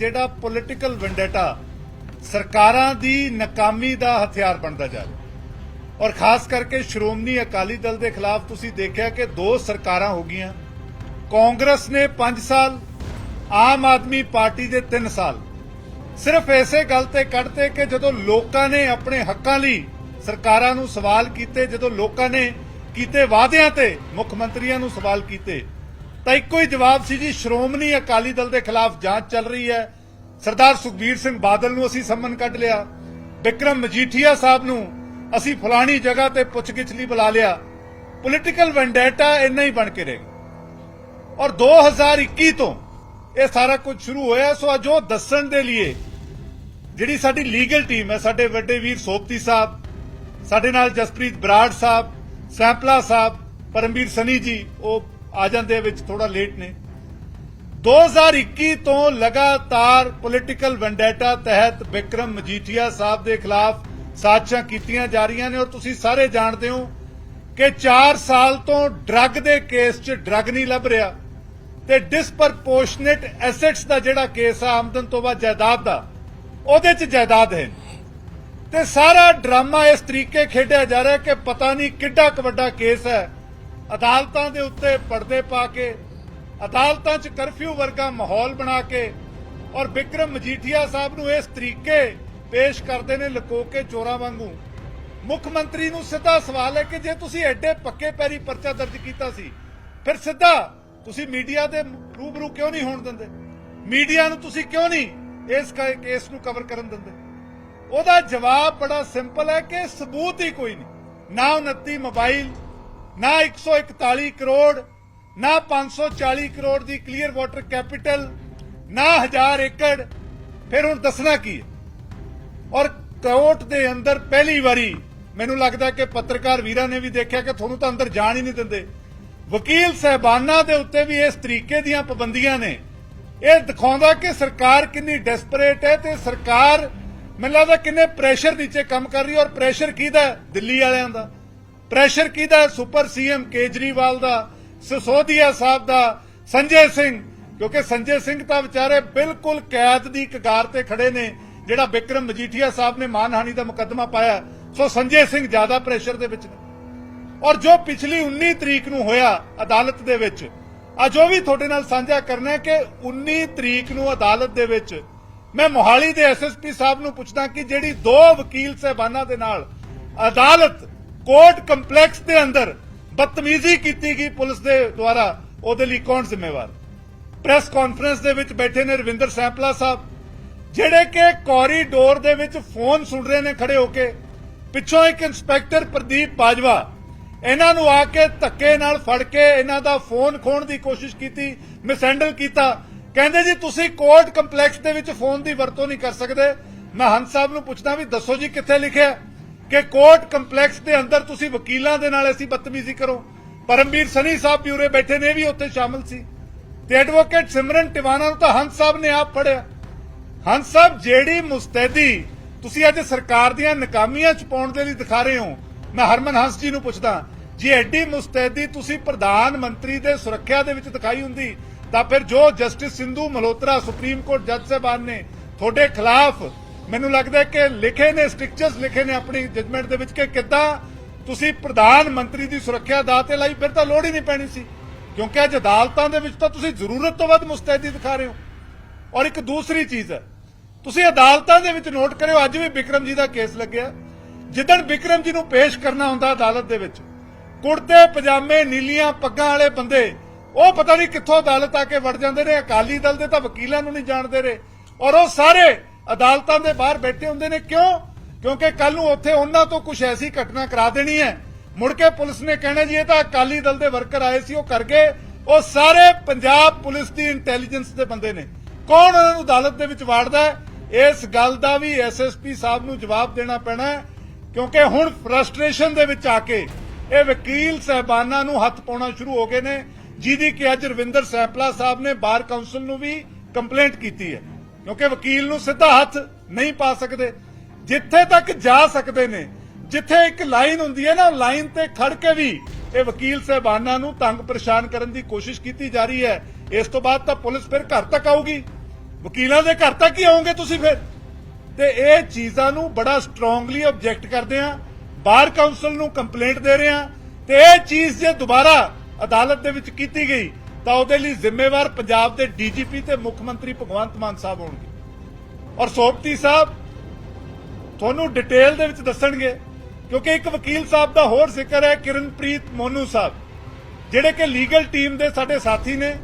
ਜਿਹੜਾ political vendetta ਸਰਕਾਰਾਂ ਦੀ ਨਾਕਾਮੀ ਦਾ ਹਥਿਆਰ ਬਣਦਾ ਜਾ ਰਿਹਾ। ਔਰ ਖਾਸ ਕਰਕੇ ਸ਼੍ਰੋਮਣੀ ਅਕਾਲੀ ਦਲ ਦੇ ਖਿਲਾਫ ਤੁਸੀਂ ਦੇਖਿਆ ਕਿ ਦੋ ਸਰਕਾਰਾਂ ਹੋ ਗਈਆਂ। ਕਾਂਗਰਸ ਨੇ 5 ਸਾਲ, ਆਮ ਆਦਮੀ ਪਾਰਟੀ ਦੇ 3 ਸਾਲ। ਸਿਰਫ ਐਸੇ ਗੱਲ ਤੇ ਕੱਢਤੇ ਕਿ ਜਦੋਂ ਲੋਕਾਂ ਨੇ ਆਪਣੇ ਹੱਕਾਂ ਲਈ ਸਰਕਾਰਾਂ ਨੂੰ ਸਵਾਲ ਕੀਤੇ, ਜਦੋਂ ਲੋਕਾਂ ਨੇ ਕੀਤੇ ਵਾਅਦਿਆਂ ਤੇ ਮੁੱਖ ਮੰਤਰੀਆਂ ਨੂੰ ਸਵਾਲ ਕੀਤੇ ਤਾਂ ਇੱਕੋ ਹੀ ਜਵਾਬ ਸੀ ਜੀ, ਸ਼੍ਰੋਮਣੀ ਅਕਾਲੀ ਦਲ ਦੇ ਖਿਲਾਫ ਜਾਂਚ ਚੱਲ ਰਹੀ ਹੈ। ਸਰਦਾਰ ਸੁਖਬੀਰ ਸਿੰਘ ਬਾਦਲ ਨੂੰ ਅਸੀਂ ਸੰਮਨ ਕੱਢ ਲਿਆ। ਵਿਕਰਮ ਮਜੀਠੀਆ ਸਾਹਿਬ ਨੂੰ ਅਸੀਂ ਫਲਾਣੀ ਜਗ੍ਹਾ ਤੇ ਪੁੱਛਗਿੱਛ ਲਈ ਬੁਲਾ ਲਿਆ। ਪੋਲਿਟੀਕਲ ਵੈਂਡੇਟਾ ਇੰਨਾ ਹੀ ਬਣ ਕੇ ਰਹੇਗਾ ਔਰ 2021 ਤੋਂ ਇਹ ਸਾਰਾ ਕੁਝ ਸ਼ੁਰੂ ਹੋਇਆ, ਸੋ ਅੱਜ ਉਹ ਦੱਸਣ ਦੇ ਲਈ ਜਿਹੜੀ ਸਾਡੀ ਲੀਗਲ ਟੀਮ ਹੈ, ਸਾਡੇ ਵੱਡੇ ਵੀਰ ਸੋਪਤੀ ਸਾਹਿਬ, ਸਾਡੇ ਨਾਲ ਜਸਪ੍ਰੀਤ ਬਰਾੜ ਸਾਹਿਬ, ਸੈਂਪਲਾ ਸਾਹਿਬ, ਪਰਮਵੀਰ ਸਨੀ ਜੀ, ਉਹ ਆ ਜਾਂਦੇ ਵਿੱਚ ਥੋੜਾ ਲੇਟ ਨੇ। 2021 ਤੋਂ ਲਗਾਤਾਰ ਪੋਲਿਟੀਕਲ ਵੈਂਡੇਟਾ ਤਹਿਤ ਵਿਕਰਮ ਮਜੀਠੀਆ ਸਾਹਿਬ ਦੇ ਖਿਲਾਫ ਸਾਜ਼ਿਸ਼ਾਂ ਕੀਤੀਆਂ ਜਾ ਰਹੀਆਂ ਨੇ ਔਰ ਤੁਸੀਂ ਸਾਰੇ ਜਾਣਦੇ ਹੋ ਕਿ 4 ਸਾਲ ਤੋਂ ਡਰੱਗ ਦੇ ਕੇਸ 'ਚ ਡਰੱਗ ਨਹੀਂ ਲੱਭ ਰਿਹਾ ਤੇ ਡਿਸਪਰਪੋਰਸ਼ਨੇਟ ਐਸੈਟਸ ਦਾ ਜਿਹੜਾ ਕੇਸ ਆ, ਆਮਦਨ ਤੋਂ ਬਾਅਦ ਜਾਇਦਾਦ ਦਾ, ਉਹਦੇ 'ਚ ਜਾਇਦਾਦ ਹੈ। ਤੇ ਸਾਰਾ ਡਰਾਮਾ ਇਸ ਤਰੀਕੇ ਖੇਡਿਆ ਜਾ ਰਿਹਾ ਕਿ ਪਤਾ ਨਹੀਂ ਕਿੱਡਾ ਕੁ ਵੱਡਾ ਕੇਸ ਹੈ ਅਦਾਲਤਾਂ ਦੇ ਉੱਤੇ ਪਰਦੇ ਪਾ ਕੇ, ਅਦਾਲਤਾਂ 'ਚ ਕਰਫਿਊ ਵਰਗਾ ਮਾਹੌਲ ਬਣਾ ਕੇ ਔਰ ਵਿਕਰਮ ਮਜੀਠੀਆ ਸਾਹਿਬ ਨੂੰ ਇਸ ਤਰੀਕੇ ਪੇਸ਼ ਕਰਦੇ ਨੇ ਲਕੋ ਕੇ ਚੋਰਾਂ ਵਾਂਗੂ। ਮੁੱਖ ਮੰਤਰੀ ਨੂੰ ਸਿੱਧਾ ਸਵਾਲ ਹੈ ਕਿ ਜੇ ਤੁਸੀਂ ਐਡੇ ਪੱਕੇ ਪੈਰੀ ਪਰਚਾ ਦਰਜ ਕੀਤਾ ਸੀ, ਫਿਰ ਸਿੱਧਾ ਤੁਸੀਂ ਮੀਡੀਆ ਦੇ ਰੂਬਰੂ ਕਿਉਂ ਨਹੀਂ ਹੋਣ ਦਿੰਦੇ? ਮੀਡੀਆ ਨੂੰ ਤੁਸੀਂ ਕਿਉਂ ਨਹੀਂ ਇਸ ਕੇਸ ਨੂੰ ਕਵਰ ਕਰਨ ਦਿੰਦੇ? ਉਹਦਾ ਜਵਾਬ ਬੜਾ ਸਿੰਪਲ ਹੈ ਕਿ ਸਬੂਤ ਹੀ ਕੋਈ ਨਹੀਂ। ਨਾ 29 ਮੋਬਾਈਲ ਨਾ 141 ਕਰੋੜ, ਨਾ 540 ਕਰੋੜ ਦੀ ਕਲੀਅਰ ਵਾਟਰ ਕੈਪੀਟਲ ਨਾ 1000 ਏਕੜ। ਫਿਰ ਹੁਣ ਦੱਸਣਾ ਕੀ ਹੈ? ਔਰ ਕੋਰਟ ਦੇ ਅੰਦਰ ਪਹਿਲੀ ਵਾਰੀ ਮੈਨੂੰ ਲੱਗਦਾ ਕਿ ਪੱਤਰਕਾਰ ਵੀਰਾਂ ਨੇ ਵੀ ਦੇਖਿਆ ਕਿ ਤੁਹਾਨੂੰ ਤਾਂ ਅੰਦਰ ਜਾਣ ਹੀ ਨਹੀਂ ਦਿੰਦੇ। ਵਕੀਲ ਸਹਿਬਾਨਾਂ ਦੇ ਉੱਤੇ ਵੀ ਇਸ ਤਰੀਕੇ ਦੀਆਂ ਪਾਬੰਦੀਆਂ ਨੇ। ਇਹ ਦਿਖਾਉਂਦਾ ਕਿ ਸਰਕਾਰ ਕਿੰਨੀ ਡੈਸਪਰੇਟ ਹੈ ਤੇ ਸਰਕਾਰ ਮੈਨੂੰ ਲੱਗਦਾ ਕਿੰਨੇ ਪ੍ਰੈਸ਼ਰ ਨੀਚੇ ਕੰਮ ਕਰ ਰਹੀ ਔਰ ਪ੍ਰੈਸ਼ਰ ਕਿਹਦਾ ਦਿੱਲੀ ਵਾਲਿਆਂ ਦਾ। ਪ੍ਰੈਸ਼ਰ ਕਿਹਦਾ? ਹੈ? ਸੁਪਰ ਸੀਐਮ ਕੇਜਰੀਵਾਲ ਦਾ, ਸਸੋਦੀਆ ਸਾਹਿਬ ਦਾ, ਸੰਜੇ ਸਿੰਘ। ਕਿਉਂਕਿ ਸੰਜੇ ਸਿੰਘ ਤਾਂ ਵਿਚਾਰੇ ਬਿਲਕੁਲ ਕੈਦ ਦੀ ਕਗਾਰ ਤੇ ਖੜੇ ਨੇ, ਜਿਹੜਾ ਵਿਕਰਮ ਮਜੀਠੀਆ ਸਾਹਿਬ ਨੇ ਮਾਨਹਾਨੀ ਦਾ ਮੁਕੱਦਮਾ ਪਾਇਆ। ਸੋ ਸੰਜੇ ਸਿੰਘ ਜ਼ਿਆਦਾ ਪ੍ਰੈਸ਼ਰ ਦੇ ਵਿੱਚ ਨੇ। ਔਰ ਜੋ ਪਿਛਲੀ 19 ਤਰੀਕ ਨੂੰ ਹੋਇਆ ਅਦਾਲਤ ਦੇ ਵਿੱਚ, ਅੱਜ ਉਹ ਵੀ ਤੁਹਾਡੇ ਨਾਲ ਸਾਂਝਾ ਕਰਨਾ ਹੈ ਕਿ 19 ਤਰੀਕ ਨੂੰ ਅਦਾਲਤ ਦੇ ਵਿੱਚ ਮੈਂ ਮੋਹਾਲੀ ਦੇ ਐਸਐਸਪੀ ਸਾਹਿਬ ਨੂੰ ਪੁੱਛਦਾ ਕਿ ਜਿਹੜੀ ਦੋ ਵਕੀਲ ਸਹਿਬਾਨਾਂ ਦੇ ਨਾਲ ਅਦਾਲਤ ਕੋਰਟ ਕੰਪਲੈਕਸ ਦੇ ਅੰਦਰ ਬਦਤਮੀਜ਼ੀ ਕੀਤੀ ਗਈ ਪੁਲਿਸ ਦੇ ਦੁਆਰਾ, ਉਹਦੇ ਲਈ ਕੌਣ ਜ਼ਿੰਮੇਵਾਰ? ਪ੍ਰੈਸ ਕਾਨਫਰੰਸ ਦੇ ਵਿੱਚ ਬੈਠੇ ਨੇ ਰਵਿੰਦਰ ਸੈਂਪਲਾ ਸਾਹਿਬ, ਜਿਹੜੇ ਕਿ ਕੋਰੀਡੋਰ ਦੇ ਵਿੱਚ ਫੋਨ ਸੁਣ ਰਹੇ ਨੇ ਖੜੇ ਹੋ ਕੇ। ਪਿੱਛੋਂ ਇੱਕ ਇੰਸਪੈਕਟਰ ਪ੍ਰਦੀਪ ਬਾਜਵਾ, ਇਹਨਾਂ ਨੂੰ ਆ ਕੇ ਧੱਕੇ ਨਾਲ ਫੜ ਕੇ ਇਹਨਾਂ ਦਾ ਫੋਨ ਖੋਣ ਦੀ ਕੋਸ਼ਿਸ਼ ਕੀਤੀ ਮਿਸਹੈਂਡਲ ਕੀਤਾ। ਕਹਿੰਦੇ ਜੀ, ਤੁਸੀਂ ਕੋਰਟ ਕੰਪਲੈਕਸ ਦੇ ਵਿੱਚ ਫੋਨ ਦੀ ਵਰਤੋਂ ਨਹੀਂ ਕਰ ਸਕਦੇ। ਮੈਂ ਹੰਸ ਸਾਹਿਬ ਨੂੰ ਪੁੱਛਦਾ ਵੀ ਦੱਸੋ ਜੀ ਕਿੱਥੇ ਲਿਖਿਆ? ਕਿ ਕੋਰਟ ਕੰਪਲੈਕਸ ਦੇ ਅੰਦਰ ਤੁਸੀਂ ਵਕੀਲਾਂ ਦੇ ਨਾਲ ਐਸੀ ਬਦਤਮੀਜ਼ੀ ਕਰੋ। ਪਰਮਵੀਰ ਸਨੀ ਸਾਹਿਬ ਵੀ ਉਰੇ ਬੈਠੇ ਨੇ ਵੀ ਉੱਥੇ ਸ਼ਾਮਲ ਸੀ। ਤੇ ਐਡਵੋਕੇਟ ਸਿਮਰਨ ਟਿਵਾਣਾ ਨੂੰ ਤਾਂ ਹੰਸ ਸਾਹਿਬ ਨੇ ਆਪ ਫੜਿਆ। ਹੰਸ ਸਾਹਿਬ, ਜਿਹੜੀ ਮੁਸਤੈਦੀ ਤੁਸੀਂ ਅੱਜ ਸਰਕਾਰ ਦੀਆਂ ਨਕਾਮੀਆਂ ਚ ਪਾਉਣ ਦੇ ਲਈ ਦਿਖਾ ਰਹੇ ਹੋ, ਮੈਂ ਹਰਮਨ ਹੰਸ ਜੀ ਨੂੰ ਪੁੱਛਦਾ, ਜੇ ਐਡੀ ਮੁਸਤੈਦੀ ਤੁਸੀਂ ਪ੍ਰਧਾਨ ਮੰਤਰੀ ਦੇ ਸੁਰੱਖਿਆ ਦੇ ਵਿੱਚ ਦਿਖਾਈ ਹੁੰਦੀ, ਤਾਂ ਫਿਰ ਜੋ justice Sindhu Malhotra supreme court ਜੱਜ ਸਾਹਿਬਾਨ ਨੇ ਤੁਹਾਡੇ ਖਿਲਾਫ ਮੈਨੂੰ ਲੱਗਦਾ ਕਿ ਲਿਖੇ ਨੇ, ਸਟ੍ਰਿਕਚਰਸ ਲਿਖੇ ਨੇ ਆਪਣੀ ਜਜਮੈਂਟ ਦੇ ਵਿੱਚ ਕਿ ਕਿੱਦਾਂ ਤੁਸੀਂ ਪ੍ਰਧਾਨ ਮੰਤਰੀ ਦੀ ਸੁਰੱਖਿਆ ਦਾ ਲਈ, ਫਿਰ ਤਾਂ ਲੋੜ ਹੀ ਨਹੀਂ ਪੈਣੀ ਸੀ। ਕਿਉਂਕਿ ਅੱਜ ਅਦਾਲਤਾਂ ਦੇ ਵਿੱਚ ਤਾਂ ਤੁਸੀਂ ਜ਼ਰੂਰਤ ਤੋਂ ਵੱਧ ਮੁਸਤੈਦੀ ਦਿਖਾ ਰਹੇ ਹੋ। ਔਰ ਇੱਕ ਦੂਸਰੀ ਚੀਜ਼ ਹੈ, ਤੁਸੀਂ ਅਦਾਲਤਾਂ ਦੇ ਵਿੱਚ ਨੋਟ ਕਰਿਓ, ਅੱਜ ਵੀ ਵਿਕਰਮ ਜੀ ਦਾ ਕੇਸ ਲੱਗਿਆ। ਜਿੱਦਣ ਵਿਕਰਮ ਜੀ ਨੂੰ ਪੇਸ਼ ਕਰਨਾ ਹੁੰਦਾ ਅਦਾਲਤ ਦੇ ਵਿੱਚ, ਕੁੜਤੇ, ਪਜਾਮੇ, ਨੀਲੀਆਂ ਪੱਗਾਂ ਵਾਲੇ ਬੰਦੇ, ਉਹ ਪਤਾ ਨਹੀਂ ਕਿੱਥੋਂ ਅਦਾਲਤ ਆ ਕੇ ਵੜ ਜਾਂਦੇ ਨੇ, ਅਕਾਲੀ ਦਲ ਦੇ ਤਾਂ ਵਕੀਲਾਂ ਨੂੰ ਨਹੀਂ ਜਾਣਦੇ ਰਹੇ। ਔਰ ਉਹ ਸਾਰੇ ਅਦਾਲਤਾਂ ਦੇ ਬਾਹਰ ਬੈਠੇ ਹੁੰਦੇ ਨੇ। ਕਿਉਂ? ਕਿਉਂਕਿ ਕੱਲ ਨੂੰ ਉੱਥੇ ਉਹਨਾਂ ਤੋਂ ਕੁਝ ਐਸੀ ਘਟਨਾ ਕਰਾ ਦੇਣੀ ਹੈ। ਮੁੜ ਕੇ ਪੁਲਿਸ ਨੇ ਕਹਿਣਾ ਜੀ, ਇਹ ਤਾਂ ਅਕਾਲੀ ਦਲ ਦੇ ਵਰਕਰ ਆਏ ਸੀ, ਉਹ ਕਰ ਗਏ। ਉਹ ਸਾਰੇ ਪੰਜਾਬ ਪੁਲਿਸ ਦੀ ਇੰਟੈਲੀਜੈਂਸ ਦੇ ਬੰਦੇ ਨੇ। ਕੌਣ ਉਹਨਾਂ ਨੂੰ ਅਦਾਲਤ ਦੇ ਵਿੱਚ ਵਾੜਦਾ ਇਸ ਗੱਲ ਦਾ ਵੀ ਐਸਐਸਪੀ ਸਾਹਿਬ ਨੂੰ ਜਵਾਬ ਦੇਣਾ ਪੈਣਾ ਕਿਉਂਕਿ ਹੁਣ ਫਰਸਟ੍ਰੇਸ਼ਨ ਦੇ ਵਿੱਚ ਆ ਕੇ ਇਹ ਵਕੀਲ ਸਹਿਬਾਨਾਂ ਨੂੰ ਹੱਥ ਪਾਉਣਾ ਸ਼ੁਰੂ ਹੋ ਗਏ ਨੇ, ਜਿਹਦੀ ਕਿ ਅੱਜ ਰਵਿੰਦਰ ਸੈਂਪਲਾ ਸਾਹਿਬ ਨੇ ਬਾਰ ਕਾਉਂਸਲ ਨੂੰ ਵੀ ਕੰਪਲੇਂਟ ਕੀਤੀ ਹੈ। ਕਿਉਂਕਿ ਵਕੀਲ ਨੂੰ ਸਿੱਧਾ ਹੱਥ ਨਹੀਂ ਪਾ ਸਕਦੇ। ਜਿੱਥੇ ਤੱਕ ਜਾ ਸਕਦੇ ਨੇ, ਜਿੱਥੇ ਇੱਕ ਲਾਈਨ ਹੁੰਦੀ ਹੈ ਨਾ, ਲਾਈਨ ਤੇ ਖੜ ਕੇ ਵੀ ਇਹ ਵਕੀਲ ਸਹਿਬਾਨਾਂ ਨੂੰ ਤੰਗ ਪਰੇਸ਼ਾਨ ਕਰਨ ਦੀ ਕੋਸ਼ਿਸ਼ ਕੀਤੀ ਜਾ ਰਹੀ ਹੈ। ਇਸ ਤੋਂ ਬਾਅਦ ਤਾਂ ਪੁਲਿਸ ਫਿਰ ਘਰ ਤੱਕ ਆਊਗੀ। ਵਕੀਲਾਂ ਦੇ ਘਰ ਤੱਕ ਹੀ ਆਉਂਗੇ ਤੁਸੀਂ ਫਿਰ। ਤੇ ਇਹ ਚੀਜ਼ਾਂ ਨੂੰ ਬੜਾ ਸਟਰੋਂਗਲੀ ਆਬਜੈਕਟ ਕਰਦੇ ਆ ਬਾਰ ਕਾਉਂਸਲ ਨੂੰ ਕੰਪਲੇਂਟ ਦੇ ਰਹੇ ਆ ਤੇ ਇਹ ਚੀਜ਼ ਜੇ ਦੁਬਾਰਾ ਅਦਾਲਤ ਦੇ ਵਿੱਚ ਕੀਤੀ ਗਈ ਤਾਂ ਉਹਦੇ ਲਈ ਜ਼ਿੰਮੇਵਾਰ ਪੰਜਾਬ ਦੇ ਡੀਜੀਪੀ ਤੇ ਮੁੱਖ ਮੰਤਰੀ ਭਗਵੰਤ ਮਾਨ ਸਾਹਿਬ ਹੋਣਗੇ। ਔਰ ਸੋਪਤੀ ਸਾਹਿਬ ਤੁਹਾਨੂੰ ਡਿਟੇਲ ਦੇ ਵਿੱਚ ਦੱਸਣਗੇ, ਕਿਉਂਕਿ ਇੱਕ ਵਕੀਲ ਸਾਹਿਬ ਦਾ ਹੋਰ ਜ਼ਿਕਰ ਹੈ, ਕਿਰਨਪ੍ਰੀਤ ਮੋਨੂ ਸਾਹਿਬ, ਜਿਹੜੇ ਕਿ ਲੀਗਲ ਟੀਮ ਦੇ ਸਾਡੇ ਸਾਥੀ ਨੇ।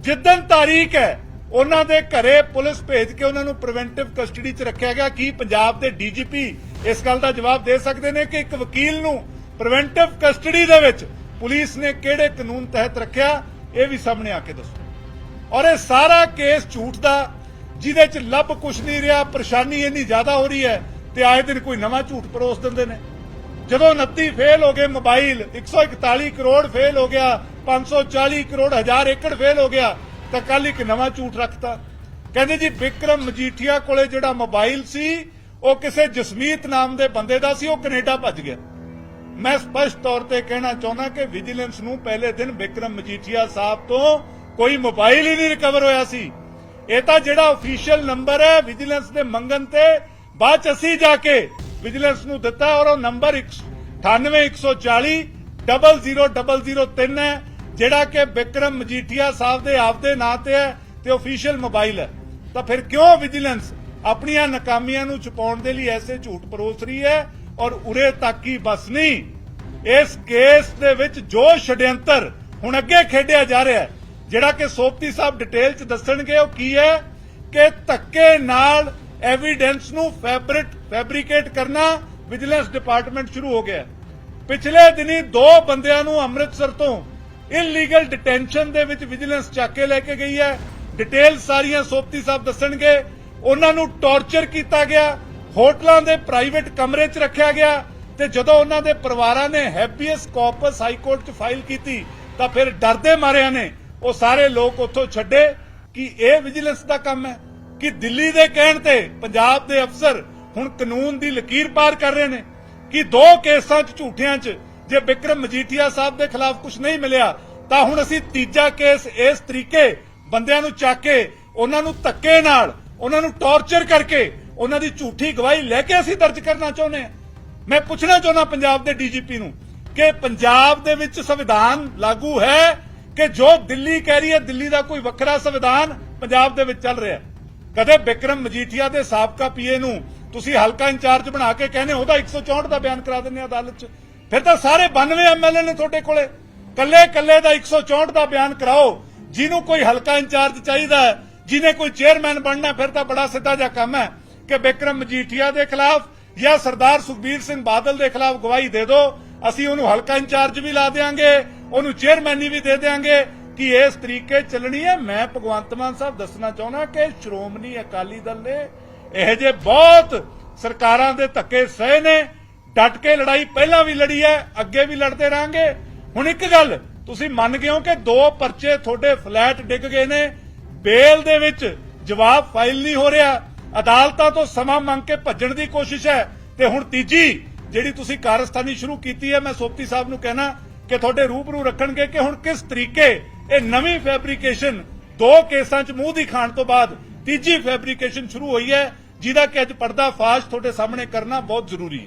ਜਿੱਦਨ ਤਾਰੀਖ ਹੈ, ਉਹਨਾਂ ਦੇ ਘਰੇ ਪੁਲਿਸ ਭੇਜ ਕੇ ਉਹਨਾਂ ਨੂੰ ਪ੍ਰੀਵੈਂਟਿਵ ਕਸਟਡੀ 'ਚ ਰੱਖਿਆ ਗਿਆ। ਕੀ ਪੰਜਾਬ ਦੇ ਡੀਜੀਪੀ ਇਸ ਗੱਲ ਦਾ ਜਵਾਬ ਦੇ ਸਕਦੇ ਨੇ ਕਿ ਇੱਕ ਵਕੀਲ ਨੂੰ ਪ੍ਰੀਵੈਂਟਿਵ ਕਸਟਡੀ ਦੇ ਵਿੱਚ ਪੁਲਿਸ ਨੇ ਕਿਹੜੇ ਕਾਨੂੰਨ ਤਹਿਤ ਰੱਖਿਆ? ਇਹ ਵੀ ਸਾਹਮਣੇ ਆ ਕੇ ਦੱਸੋ। ਔਰ ਇਹ ਸਾਰਾ ਕੇਸ ਝੂਠ ਦਾ, ਜਿਹਦੇ 'ਚ ਲੱਭ ਕੁਛ ਨਹੀਂ ਰਿਹਾ, ਪਰੇਸ਼ਾਨੀ ਇੰਨੀ ਜ਼ਿਆਦਾ ਹੋ ਰਹੀ ਹੈ ਤੇ ਆਏ ਦਿਨ ਕੋਈ ਨਵਾਂ ਝੂਠ ਪਰੋਸ ਦਿੰਦੇ ਨੇ। ਜਦੋਂ 29 ਫੇਲ ਹੋ ਗਏ ਮੋਬਾਈਲ 141 ਕਰੋੜ ਫੇਲ ਹੋ ਗਿਆ 540 ਕਰੋੜ, ਹਜ਼ਾਰ ਏਕੜ ਫੇਲ ਹੋ ਗਿਆ, ਤਾਂ ਕੱਲ ਇੱਕ ਨਵਾਂ ਝੂਠ ਰੱਖਤਾ। ਕਹਿੰਦੇ ਜੀ, ਵਿਕਰਮ ਮਜੀਠੀਆ ਕੋਲੇ ਜਿਹੜਾ ਮੋਬਾਈਲ ਸੀ, ਉਹ ਕਿਸੇ ਜਸਮੀਤ ਨਾਮ ਦੇ ਬੰਦੇ ਦਾ ਸੀ, ਉਹ ਕੈਨੇਡਾ ਭੱਜ ਗਿਆ। ਮੈਂ ਸਪਸ਼ਟ ਤੌਰ ਤੇ ਕਹਿਣਾ ਚਾਹੁੰਦਾ ਕਿ ਵਿਜੀਲੈਂਸ ਨੂੰ ਪਹਿਲੇ ਦਿਨ ਵਿਕਰਮ ਮਜੀਠੀਆ ਸਾਹਿਬ ਤੋਂ ਕੋਈ ਮੋਬਾਈਲ ਹੀ ਨਹੀਂ ਰਿਕਵਰ ਹੋਇਆ ਸੀ। ਇਹ ਤਾਂ ਜਿਹੜਾ ਅਫੀਸ਼ੀਅਲ ਨੰਬਰ ਹੈ, ਵਿਜੀਲੈਂਸ ਦੇ ਮੰਗਣ ਤੇ ਬਾਅਦ ਚ ਅਸੀਂ ਜਾ ਕੇ ਵਿਜੀਲੈਂਸ ਨੂੰ ਦਿੱਤਾ ਔਰ ਉਹ ਨੰਬਰ 98140 00003 ਹੈ, ਜਿਹੜਾ ਕਿ ਵਿਕਰਮ ਮਜੀਠੀਆ ਸਾਹਿਬ ਦੇ ਆਪਦੇ ਨਾਂ ਤੇ ਹੈ ਤੇ ਅਫੀਸ਼ੀਅਲ ਮੋਬਾਈਲ ਹੈ। ਤਾਂ ਫਿਰ ਕਿਉਂ ਵਿਜੀਲੈਂਸ ਆਪਣੀਆਂ ਨਾਕਾਮੀਆਂ ਨੂੰ ਛੁਪਾਉਣ ਦੇ ਲਈ ਐਸੇ ਝੂਠ ਪਰੋਸ ਰਹੀ ਹੈ? ਔਰ ਉਰੇ ਤੱਕ ਹੀ ਬਸ ਨਹੀਂ, ਇਸ ਕੇਸ ਦੇ ਵਿੱਚ ਜੋ ਛਡਿਅੰਤਰ ਹੁਣ ਅੱਗੇ ਖੇਡਿਆ ਜਾ ਰਿਹਾ ਹੈ, ਜਿਹੜਾ ਕਿ ਸੋਪਤੀ ਸਾਹਿਬ ਡਿਟੇਲ ਚ ਦੱਸਣਗੇ, ਉਹ ਕੀ ਹੈ ਕਿ ਧੱਕੇ ਨਾਲ ਐਵੀਡੈਂਸ ਨੂੰ ਫੈਬਰਿਕ ਫੈਬਰੀਕੇਟ ਕਰਨਾ ਵਿਜੀਲੈਂਸ ਡਿਪਾਰਟਮੈਂਟ ਸ਼ੁਰੂ ਹੋ ਗਿਆ ਪਿਛਲੇ ਦਿਨੀ ਦੋ ਬੰਦਿਆਂ ਨੂੰ ਅੰਮ੍ਰਿਤਸਰ ਤੋਂ ਇਲੀਗਲ ਡਿਟੈਂਸ਼ਨ ਦੇ ਵਿੱਚ ਵਿਜੀਲੈਂਸ ਚੱਕ ਕੇ ਲੈ ਕੇ ਗਈ ਹੈ। ਡਿਟੇਲ ਸਾਰੀਆਂ ਸੋਪਤੀ ਸਾਹਿਬ ਦੱਸਣਗੇ, ਉਹਨਾਂ ਨੂੰ ਟੌਰਚਰ ਕੀਤਾ ਗਿਆ ਹੋਟਲਾਂ ਦੇ ਪ੍ਰਾਈਵੇਟ ਕਮਰੇ 'ਚ ਰੱਖਿਆ ਗਿਆ ਤੇ ਜਦੋਂ ਉਹਨਾਂ ਦੇ ਪਰਿਵਾਰਾਂ ਨੇ ਹੈਪੀਐਸ ਕਾਰਪਸ ਹਾਈ ਕੋਰਟ 'ਚ ਫਾਈਲ ਕੀਤੀ, ਤਾਂ ਫਿਰ ਡਰਦੇ ਮਾਰਿਆਂ ਨੇ ਉਹ ਸਾਰੇ ਲੋਕ ਉੱਥੋਂ ਛੱਡੇ ਕਿ ਇਹ ਵਿਜੀਲੈਂਸ ਦਾ ਕੰਮ ਹੈ, ਕਿ ਦਿੱਲੀ ਦੇ ਕਹਿਣ ਤੇ ਪੰਜਾਬ ਦੇ ਅਫਸਰ ਹੁਣ ਕਾਨੂੰਨ ਦੀ ਲਕੀਰ ਪਾਰ ਕਰ ਰਹੇ ਨੇ, ਕਿ ਦੋ ਕੇਸਾਂ 'ਚ ਝੂਠਿਆਂ 'ਚ ਜੇ ਬਿਕਰਮ ਮਜੀਠੀਆ ਸਾਹਿਬ ਦੇ ਖਿਲਾਫ ਕੁਝ ਨਹੀਂ ਮਿਲਿਆ, ਤਾਂ ਹੁਣ ਅਸੀਂ ਤੀਜਾ ਕੇਸ ਇਸ ਤਰੀਕੇ ਬੰਦਿਆਂ ਨੂੰ ਚੱਕ ਕੇ, ਉਹਨਾਂ ਨੂੰ ਧੱਕੇ ਨਾਲ, ਉਹਨਾਂ ਨੂੰ ਟੌਰਚਰ ਕਰਕੇ ਉਹਨਾਂ ਦੀ ਝੂਠੀ ਗਵਾਹੀ ਲੈ ਕੇ ਅਸੀਂ ਦਰਜ ਕਰਨਾ ਚਾਹੁੰਦੇ ਹਾਂ। ਮੈਂ ਪੁੱਛਣਾ ਚਾਹੁੰਦਾ ਪੰਜਾਬ ਦੇ ਡੀਜੀਪੀ ਨੂੰ ਕਿ ਪੰਜਾਬ ਦੇ ਵਿੱਚ ਸੰਵਿਧਾਨ ਲਾਗੂ ਹੈ ਕਿ ਜੋ ਦਿੱਲੀ ਕਹਿ ਰਹੀ ਹੈ, ਦਿੱਲੀ ਦਾ ਕੋਈ ਵੱਖਰਾ ਸੰਵਿਧਾਨ ਪੰਜਾਬ ਦੇ ਵਿੱਚ ਚੱਲ ਰਿਹਾ ਕਦੇ ਬਿਕਰਮ ਮਜੀਠੀਆ ਦੇ ਸਾਬਕਾ ਪੀਏ ਨੂੰ ਤੁਸੀਂ ਹਲਕਾ ਇੰਚਾਰਜ ਬਣਾ ਕੇ ਕਹਿੰਦੇ ਉਹਦਾ 164 ਦਾ ਬਿਆਨ ਕਰਾ ਦਿੰਦੇ ਅਦਾਲਤ 'ਚ। ਫਿਰ ਤਾਂ ਸਾਰੇ 92 ਐਮਐਲਏ ਨੇ ਤੁਹਾਡੇ ਕੋਲੇ। ਕੱਲੇ ਕੱਲੇ ਦਾ 164 ਦਾ ਬਿਆਨ ਕਰਾਓ। ਜਿਹਨੂੰ ਕੋਈ ਹਲਕਾ ਇੰਚਾਰਜ ਚਾਹੀਦਾ ਜਿਹਨੇ ਕੋਈ ਚੇਅਰਮੈਨ ਬਣਨਾ, ਫਿਰ ਤਾਂ ਬੜਾ ਸਿੱਧਾ ਜਿਹਾ ਕੰਮ ਹੈ। ਕਿ ਵਿਕਰਮ ਮਜੀਠੀਆ ਦੇ ਖਿਲਾਫ ਜਾਂ ਸਰਦਾਰ ਸੁਖਬੀਰ ਸਿੰਘ ਬਾਦਲ ਦੇ ਖਿਲਾਫ ਗਵਾਹੀ ਦੇ ਦਿਓ ਅਸੀਂ ਉਹਨੂੰ ਹਲਕਾ ਇੰਚਾਰਜ ਵੀ ਲਾ ਦੇਾਂਗੇ ਉਹਨੂੰ ਚੇਅਰਮੈਨੀ ਵੀ ਦੇ ਦੇਾਂਗੇ ਕਿ ਇਸ ਤਰੀਕੇ ਚੱਲਣੀ ਹੈ। ਮੈਂ ਭਗਵੰਤ ਮਾਨ ਸਾਹਿਬ ਦੱਸਣਾ ਚਾਹੁੰਦਾ ਕਿ ਸ਼੍ਰੋਮਣੀ ਅਕਾਲੀ ਦਲ ਨੇ ਇਹ ਜੇ ਬਹੁਤ ਸਰਕਾਰਾਂ ਦੇ ਧੱਕੇ ਸਹੇ ਨੇ। ਡਟ ਕੇ ਲੜਾਈ ਪਹਿਲਾਂ ਵੀ ਲੜੀ ਹੈ, ਅੱਗੇ ਵੀ ਲੜਦੇ ਰਾਂਗੇ ਹੁਣ ਇੱਕ ਗੱਲ, ਤੁਸੀਂ ਮੰਨ ਗਏ ਹੋ ਕਿ ਦੋ ਪਰਚੇ ਤੁਹਾਡੇ ਫਲੈਟ ਡਿੱਗ ਗਏ ਨੇ। ਬੇਲ ਦੇ ਵਿੱਚ ਜਵਾਬ ਫਾਈਲ ਨਹੀਂ ਹੋ ਰਿਹਾ। ਅਦਾਲਤਾਂ ਤੋਂ ਸਮਾਂ ਮੰਗ ਕੇ ਭੱਜਣ ਦੀ ਕੋਸ਼ਿਸ਼ ਹੈ। ਤੇ ਹੁਣ ਤੀਜੀ ਜਿਹੜੀ ਤੁਸੀਂ ਕਾਰਸਤਾਨੀ ਸ਼ੁਰੂ ਕੀਤੀ ਹੈ, ਮੈਂ ਸੋਪਤੀ ਸਾਹਿਬ ਨੂੰ ਕਹਿਣਾ ਕਿ ਤੁਹਾਡੇ ਰੂਬਰੂ ਰੱਖਣਗੇ ਕਿ ਹੁਣ ਕਿਸ ਤਰੀਕੇ ਇਹ ਨਵੀਂ ਫੈਬਰੀਕੇਸ਼ਨ ਦੋ ਕੇਸਾਂ 'ਚ ਮੂੰਹ ਦੀ ਖਾਣ ਤੋਂ ਬਾਅਦ ਤੀਜੀ ਫੈਬਰੀਕੇਸ਼ਨ ਸ਼ੁਰੂ ਹੋਈ ਹੈ। ਜਿਹਦਾ ਕਿ ਅੱਜ ਪਰਦਾ ਫਾਸ਼ ਤੁਹਾਡੇ ਸਾਹਮਣੇ ਕਰਨਾ ਬਹੁਤ ਜ਼ਰੂਰੀ ਹੈ।